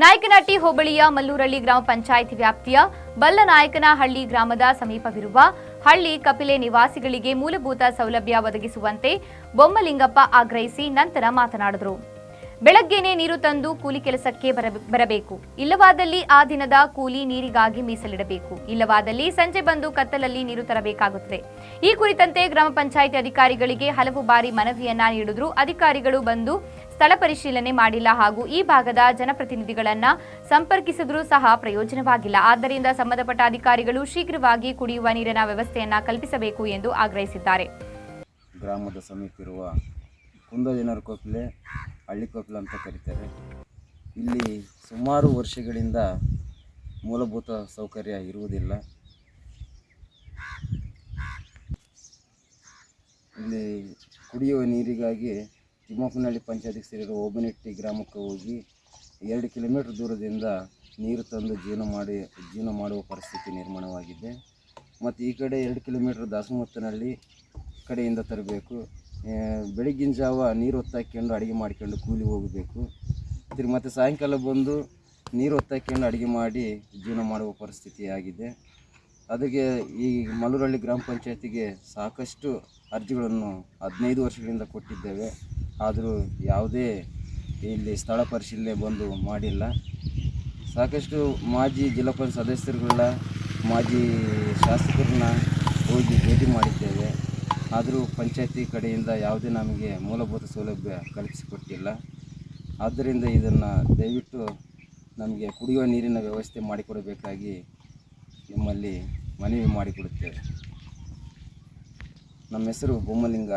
ಚಿಕ್ಕನಟ್ಟಿ ಹೋಬಳಿಯ ಮಲ್ಲೂರಳ್ಳಿ ಗ್ರಾಮ ಪಂಚಾಯಿತಿ ವ್ಯಾಪ್ತಿಯ ಬಲ್ಲನಾಯಕನಹಳ್ಳಿ ಗ್ರಾಮದ ಸಮೀಪವಿರುವ ಹಳ್ಳಿ ಕಪಿಲೆ ನಿವಾಸಿಗಳಿಗೆ ಮೂಲಭೂತ ಸೌಲಭ್ಯ ಒದಗಿಸುವಂತೆ ಬೊಮ್ಮಲಿಂಗಪ್ಪ ಆಗ್ರಹಿಸಿ ನಂತರ ಮಾತನಾಡಿದರು. ಬೆಳಗ್ಗೆನೆ ನೀರು ತಂದು ಕೂಲಿ ಕೆಲಸಕ್ಕೆ ಬರ- ಬರಬೇಕು. ಇಲ್ಲವಾದಲ್ಲಿ ಆ ದಿನದ ಕೂಲಿ ನೀರಿಗಾಗಿ ಮೀಸಲಿಡಬೇಕು. ಇಲ್ಲವಾದಲ್ಲಿ ಸಂಜೆ ಬಂದು ಕತ್ತಲಲ್ಲಿ ನೀರು ತರಬೇಕಾಗುತ್ತದೆ. ಈ ಕುರಿತಂತೆ ಗ್ರಾಮ ಪಂಚಾಯಿತಿ ಅಧಿಕಾರಿಗಳಿಗೆ ಹಲವು ಬಾರಿ ಮನವಿಯನ್ನ ನೀಡಿದ್ರು. ಅಧಿಕಾರಿಗಳು ಬಂದು ಸ್ಥಳ ಪರಿಶೀಲನೆ ಮಾಡಿಲ್ಲ ಹಾಗೂ ಈ ಭಾಗದ ಜನಪ್ರತಿನಿಧಿಗಳನ್ನ ಸಂಪರ್ಕಿಸಿದ್ರೂ ಸಹ ಪ್ರಯೋಜನವಾಗಿಲ್ಲ. ಆದ್ದರಿಂದ ಸಂಬಂಧಪಟ್ಟ ಅಧಿಕಾರಿಗಳು ಶೀಘ್ರವಾಗಿ ಕುಡಿಯುವ ನೀರಿನ ವ್ಯವಸ್ಥೆಯನ್ನ ಕಲ್ಪಿಸಬೇಕು ಎಂದು ಆಗ್ರಹಿಸಿದ್ದಾರೆ. ಗ್ರಾಮದ ಸಮೀಪ ಇರುವ ಹಳ್ಳಿ ಕೊಪ್ಪಲೆ ಅಂತ ಕರೀತಾರೆ. ಇಲ್ಲಿ ಸುಮಾರು ವರ್ಷಗಳಿಂದ ಮೂಲಭೂತ ಸೌಕರ್ಯ ಇರುವುದಿಲ್ಲ. ಇಲ್ಲಿ ಕುಡಿಯುವ ನೀರಿಗಾಗಿ ತಿಮ್ಮಪ್ಪನಹಳ್ಳಿ ಪಂಚಾಯತಿಗೆ ಸೇರಿರುವ ಓಬನೆಟ್ಟಿ ಗ್ರಾಮಕ್ಕೆ ಹೋಗಿ ಎರಡು ಕಿಲೋಮೀಟ್ರ್ ದೂರದಿಂದ ನೀರು ತಂದು ಜೀವನ ಮಾಡಿ ಜೀವನ ಮಾಡುವ ಪರಿಸ್ಥಿತಿ ನಿರ್ಮಾಣವಾಗಿದೆ. ಮತ್ತು ಈ ಕಡೆ ಎರಡು ಕಿಲೋಮೀಟ್ರ್ ದಾಸಮತ್ತನಹಳ್ಳಿ ಕಡೆಯಿಂದ ತರಬೇಕು. ಆ, ಬೆಳಗಿನ ಜಾವ ನೀರು ಹೊತ್ತಾಕೊಂಡು ಅಡುಗೆ ಮಾಡ್ಕೊಂಡು ಕೂಲಿ ಹೋಗಬೇಕು. ತಿರ್ಗಿ ಮತ್ತು ಸಾಯಂಕಾಲ ಬಂದು ನೀರು ಹೊತ್ತಾಕೊಂಡು ಅಡುಗೆ ಮಾಡಿ ಜೀವನ ಮಾಡುವ ಪರಿಸ್ಥಿತಿ ಆಗಿದೆ. ಅದಕ್ಕೆ ಈ ಮಲ್ಲೂರಳ್ಳಿ ಗ್ರಾಮ ಪಂಚಾಯತಿಗೆ ಸಾಕಷ್ಟು ಅರ್ಜಿಗಳನ್ನು ಹದಿನೈದು ವರ್ಷಗಳಿಂದ ಕೊಟ್ಟಿದ್ದೇವೆ. ಆದರೂ ಯಾವುದೇ ಇಲ್ಲಿ ಸ್ಥಳ ಪರಿಶೀಲನೆ ಬಂದು ಮಾಡಿಲ್ಲ. ಸಾಕಷ್ಟು ಮಾಜಿ ಜಿಲ್ಲಾ ಪಂಚಾಯತ್ ಸದಸ್ಯರುಗಳ ಮಾಜಿ ಶಾಸಕರನ್ನ ಹೋಗಿ ಭೇಟಿ ಮಾಡಿದ್ದೇವೆ. ಆದರೂ ಪಂಚಾಯತಿ ಕಡೆಯಿಂದ ಯಾವುದೇ ನಮಗೆ ಮೂಲಭೂತ ಸೌಲಭ್ಯ ಕಲ್ಪಿಸಿಕೊಟ್ಟಿಲ್ಲ. ಆದ್ದರಿಂದ ಇದನ್ನು ದಯವಿಟ್ಟು ನಮಗೆ ಕುಡಿಯುವ ನೀರಿನ ವ್ಯವಸ್ಥೆ ಮಾಡಿಕೊಡಬೇಕಾಗಿ ನಿಮ್ಮಲ್ಲಿ ಮನವಿ ಮಾಡಿಕೊಡುತ್ತೇವೆ. ನಮ್ಮ ಹೆಸರು ಬೊಮ್ಮಲಿಂಗ.